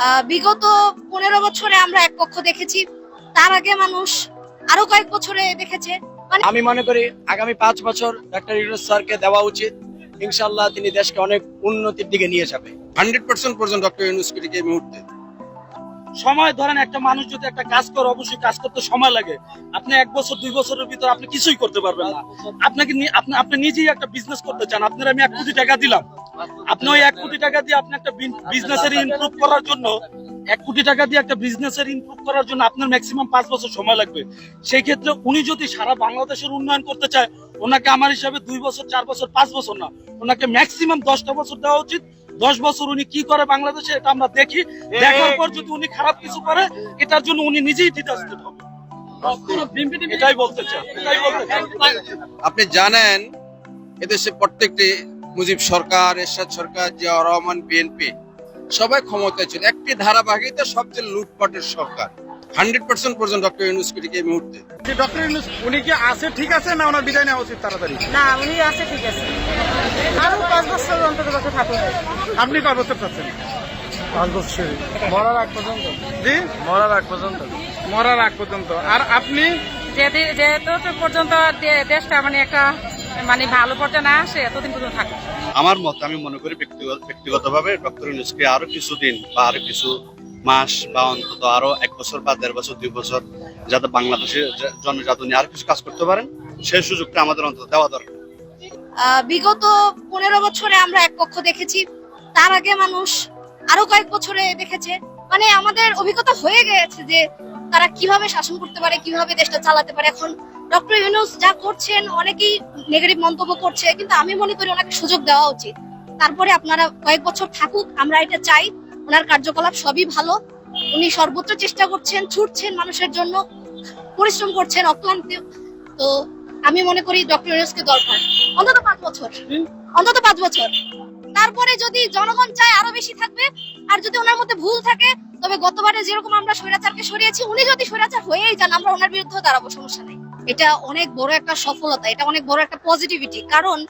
আহ, বিগত পনেরো বছরে আমরা এক পক্ষ দেখেছি। তার আগে মানুষ আরও কয়েক বছরে দেখেছে। মানে আমি মনে করি আগামী পাঁচ বছর ডাক্তার ইউনুস স্যারকে দেওয়া উচিত। ইনশাল্লাহ তিনি দেশকে অনেক উন্নতির দিকে নিয়ে যাবে। হান্ড্রেড পার্সেন্ট পর্যন্ত ডক্টর ইউনুসকে এই মুহূর্তে। সময় ধরেন একটা মানুষ যদি একটা কাজ করে, অবশ্যই কাজ করতে সময় লাগে। আপনি এক বছর, দুই বছরের ভিতর আপনি কিছুই করতে পারবেন না। আপনাকে আপনি আপনি নিজেই একটা বিজনেস করতে চান। আপনার আমি এক কোটি টাকা দিলাম। আপনি ওই এক কোটি টাকা দিয়ে আপনি একটা বিজনেসের ইমপ্রুভ করার জন্য, এক কোটি টাকা দিয়ে একটা বিজনেসের ইমপ্রুভ করার জন্য আপনার ম্যাক্সিমাম পাঁচ বছর সময় লাগবে। সেই ক্ষেত্রে উনি যদি সারা বাংলাদেশের উন্নয়ন করতে চায়, ওনাকে আমার হিসাবে দুই বছর, চার বছর, পাঁচ বছর না, ওনাকে ম্যাক্সিমাম দশটা বছর দেওয়া উচিত। দশ বছর উনি কি করে বাংলাদেশে এটা আমরা দেখি। দেখার পর যদি উনি খারাপ কিছু করে এটার জন্য উনি নিজেই ডিটাস্টেড হবে এটাই বলতে চাই এটাই বলতে চাই। আপনি জানেন এদেশে প্রত্যেকটি মুজিব সরকার এরশাদ সরকার জিয়া রহমান বিএনপি সবাই ক্ষমতায় ছিল। একটি ধারাবাহিকতা সবচেয়ে লুটপাটের সরকার। হান্ড্রেড পার্সেন্ট পর্যন্ত ডক্টর ইউনুসকে এই মুহূর্তে? ডক্টর ইউনুস উনি কি আছে ঠিক আছে না ওনার বিদায় নেওয়া উচিত তাড়াতাড়ি? না উনি আছে ঠিক আছে। আরও পাঁচ অন্তত বছর থাকুন আপনি কয় বছর চাচ্ছেন পাঁচ বছর। মরার আগ পর্যন্ত? জি? মরার আগ পর্যন্ত। মরার আগ পর্যন্ত। আর আপনি? যেহেতু পর্যন্ত দেশটা মানে একটা মানে ভালো পর্যায়ে না আসে এতদিন পর্যন্ত থাকুন আমার মত আমি মনে করি ব্যক্তিগত ব্যক্তিগতভাবে ডক্টর ইউনুসকে আরও কিছুদিন বা আরও কিছু মাস বা অন্তত আরও এক বছর বা দেড় বছর দুই বছর যাতে বাংলাদেশের জ- জন্য যাতে উনি আরও কিছু কাজ করতে পারেন সেই সুযোগটা আমাদের অন্তত দেওয়া দরকার। বিগত পনেরো বছরে আমরা এক পক্ষ দেখেছি। তার আগে মানুষ আরও কয়েক বছরে দেখেছে। মানে আমাদের অভিজ্ঞতা হয়ে গেছে যে তারা কীভাবে শাসন করতে পারে, কীভাবে দেশটা চালাতে পারে। এখন ডক্টর ইউনুস যা করছেন, অনেকেই নেগেটিভ মন্তব্য করছে, কিন্তু আমি মনে করি ওনাকে সুযোগ দেওয়া উচিত। তারপরে আপনারা কয়েক বছর থাকুক, আমরা এটা চাই। ওনার কার্যকলাপ সবই ভালো। উনি সর্বোচ্চ চেষ্টা করছেন, ছুটছেন মানুষের জন্য, পরিশ্রম করছেন অক্লান্ত। তো আমি মনে করি ডক্টর ইউনুসকে দরকার। অন্তত পাঁচ বছর। অন্তত পাঁচ বছর। তারপরে যদি জনগণ চায় আরও বেশি থাকবে আর যদি ওনার মধ্যে ভুল থাকে তবে গতবারে যেরকম আমরা স্বৈরাচারকে সরিয়েছি উনি যদি স্বৈরাচার হয়েই যান আমরা ওনার বিরুদ্ধে দাঁড়াবো সমস্যা নেই। এটা অনেক বড় একটা সফলতা এটা অনেক বড় একটা পজিটিভিটি কারণ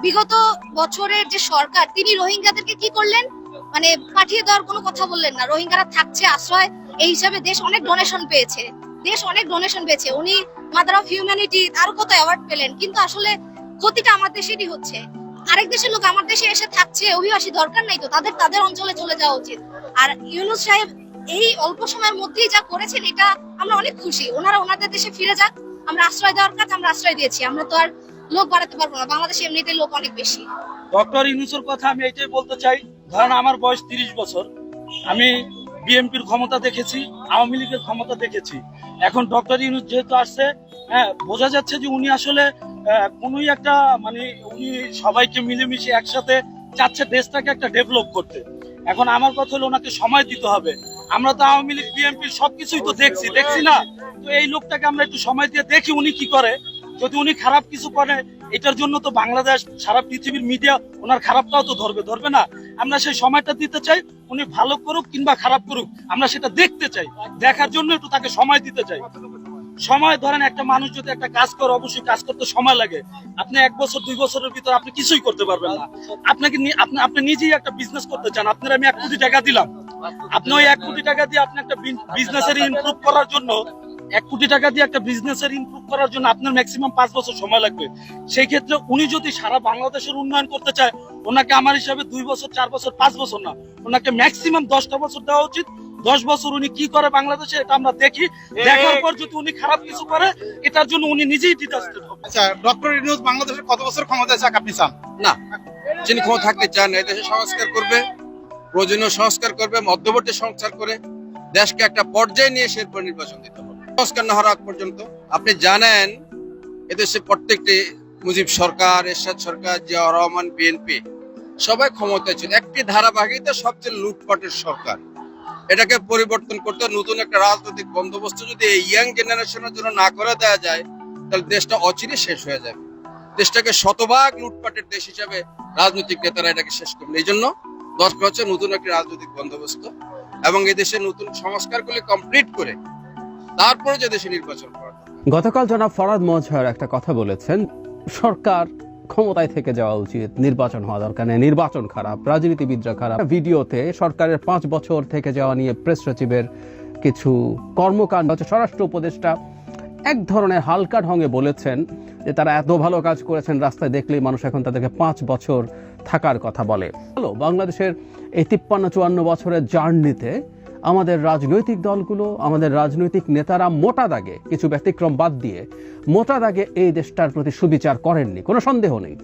বিগত বছরের যে সরকার তিনি রোহিঙ্গাদেরকে কি করলেন? মানে পাঠিয়ে দেওয়ার কোনো কথা বললেন না। রোহিঙ্গারা থাকছে আশ্রয় এই হিসাবে দেশ অনেক ডোনেশন পেয়েছে। দেশ অনেক ডোনেশন পেয়েছে। উনি মাদার অফ হিউম্যানিটি আরও কত অ্যাওয়ার্ড পেলেন, কিন্তু আসলে ক্ষতিটা আমার দেশেরই হচ্ছে। আরেক দেশের লোক আমার দেশে এসে থাকছে, অভিবাসী দরকার নাই তো, তাদের তাদের অঞ্চলে চলে যাওয়া উচিত। আর ইউনুস সাহেব এই অল্প সময়ের মধ্যেই যা করেছেন, এটা আমরা অনেক খুশি। ওনারা ওনাদের দেশে ফিরে যাক, আমরা আশ্রয় দেওয়ার কাজ আমরা আশ্রয় দিয়েছি, আমরা তো আর লোক বাড়াতে পারব না, বাংলাদেশে এমনিতে লোক অনেক বেশি। ডক্টর ইউনুসের কথা আমি এটাই বলতে চাই, ধরেন আমার বয়স তিরিশ বছর, আমি বিএনপির ক্ষমতা দেখেছি, আওয়ামী লীগের ক্ষমতা দেখেছি। এখন ডক্টর ইউনুস যেহেতু আসছে হ্যাঁ বোঝা যাচ্ছে যে উনি আসলে কোনোই একটা মানে উনি সবাইকে মিলেমিশে একসাথে চাচ্ছে দেশটাকে একটা ডেভেলপ করতে। এখন আমার কথা হলো ওনাকে সময় দিতে হবে। আমরা তো আওয়ামী লীগ বিএনপির সবকিছুই তো দেখছি দেখছি না? তো এই লোকটাকে আমরা একটু সময় দিয়ে দেখি উনি কি করে। যদি উনি খারাপ কিছু করে, এটার জন্য তো বাংলাদেশ, সারা পৃথিবীর মিডিয়া ওনার খারাপটাও তো ধরবে ধরবে না? আমরা সেই সময়টা দিতে চাই, উনি ভালো করুক কিংবা খারাপ করুক, আমরা সেটা দেখতে চাই। দেখার জন্য একটু তাকে সময় দিতে চাই। সময় ধরেন একটা মানুষ যদি একটা কাজ করে, অবশ্যই কাজ করতে সময় লাগে। আপনি এক বছর, দুই বছরের ভিতরে আপনি কিছুই করতে পারবেন না। আপনাকে আপনি আপনি নিজেই একটা বিজনেস করতে চান। আপনার আমি এক কোটি টাকা দিলাম। আপনি ওই এক কোটি টাকা দিয়ে আপনি একটা বিজনেসের ইমপ্রুভ করার জন্য এক কোটি টাকা দিয়ে একটা বিজনেসের ইমপ্রুভ করার জন্য আপনার ম্যাক্সিমাম পাঁচ বছর সময় লাগবে। সেই ক্ষেত্রে উনি যদি সারা বাংলাদেশের উন্নয়ন করতে চায় ওনাকে আমার হিসাবে দুই বছর চার বছর পাঁচ বছর না ওনাকে ম্যাক্সিমাম দশটা বছর দেওয়া উচিত। দশ বছর উনি কি করে বাংলাদেশে এটা আমরা দেখি। দেখার পর যদি উনি খারাপ কিছু করে এটার জন্য উনি নিজেই ডিটাস্টেড হবে আচ্ছা ডক্টর ইউনুস বাংলাদেশের কত বছর ক্ষমতায় চাক আপনি চান? না যিনি ক্ষমতা থাকতে চান এই দেশে সংস্কার করবে প্রয়োজনীয় সংস্কার করবে মধ্যবর্তী সংস্কার করে দেশকে একটা পর্যায়ে নিয়ে সে নির্বাচন দিতে হবে। সংস্কার না হওয়ার পর্যন্ত আপনি জানেন এদেশে প্রত্যেকটি মুজিব সরকার, এরশাদ সরকার জিয়া রহমান বিএনপি সবাই ক্ষমতায় ছিল। একটি ধারাবাহিকতা সবচেয়ে লুটপাটের সরকার। এটাকে পরিবর্তন করতে নতুন একটা রাজনৈতিক বন্দোবস্ত যদি এই ইয়াং জেনারেশনের জন্য না করে দেওয়া যায়, তাহলে দেশটা অচিরে শেষ হয়ে যাবে। দেশটাকে শতভাগ লুটপাটের দেশ হিসাবে রাজনৈতিক নেতারা এটাকে শেষ করবে। এই জন্য দরকার হচ্ছে নতুন একটি রাজনৈতিক বন্দোবস্ত এবং এদেশে নতুন সংস্কারগুলি কমপ্লিট করে তারপরে যে দেশে নির্বাচন গতকাল জনাব ফরাদ মজহর একটা কথা বলেছেন, সরকার ক্ষমতায় থেকে যাওয়া উচিত, নির্বাচন হওয়া দরকার নেই, নির্বাচন খারাপ, রাজনীতিবিদরা খারাপ। ভিডিওতে সরকারের পাঁচ বছর থেকে যাওয়া নিয়ে প্রেস সচিবের কিছু কর্মকাণ্ড স্বরাষ্ট্র উপদেষ্টা এক ধরনের হালকা ঢঙে বলেছেন যে তারা এত ভালো কাজ করেছেন, রাস্তায় দেখলেই মানুষ এখন তাদেরকে পাঁচ বছর থাকার কথা বলে। বাংলাদেশের এই তিপ্পান্ন চুয়ান্ন বছরের জার্নিতে আমাদের রাজনৈতিক দলগুলো, আমাদের রাজনৈতিক নেতারা মোটা দাগে, কিছু ব্যতিক্রম বাদ দিয়ে মোটা দাগে এই দেশটার প্রতি সুবিচার করেননি। কোনো সন্দেহ নেই।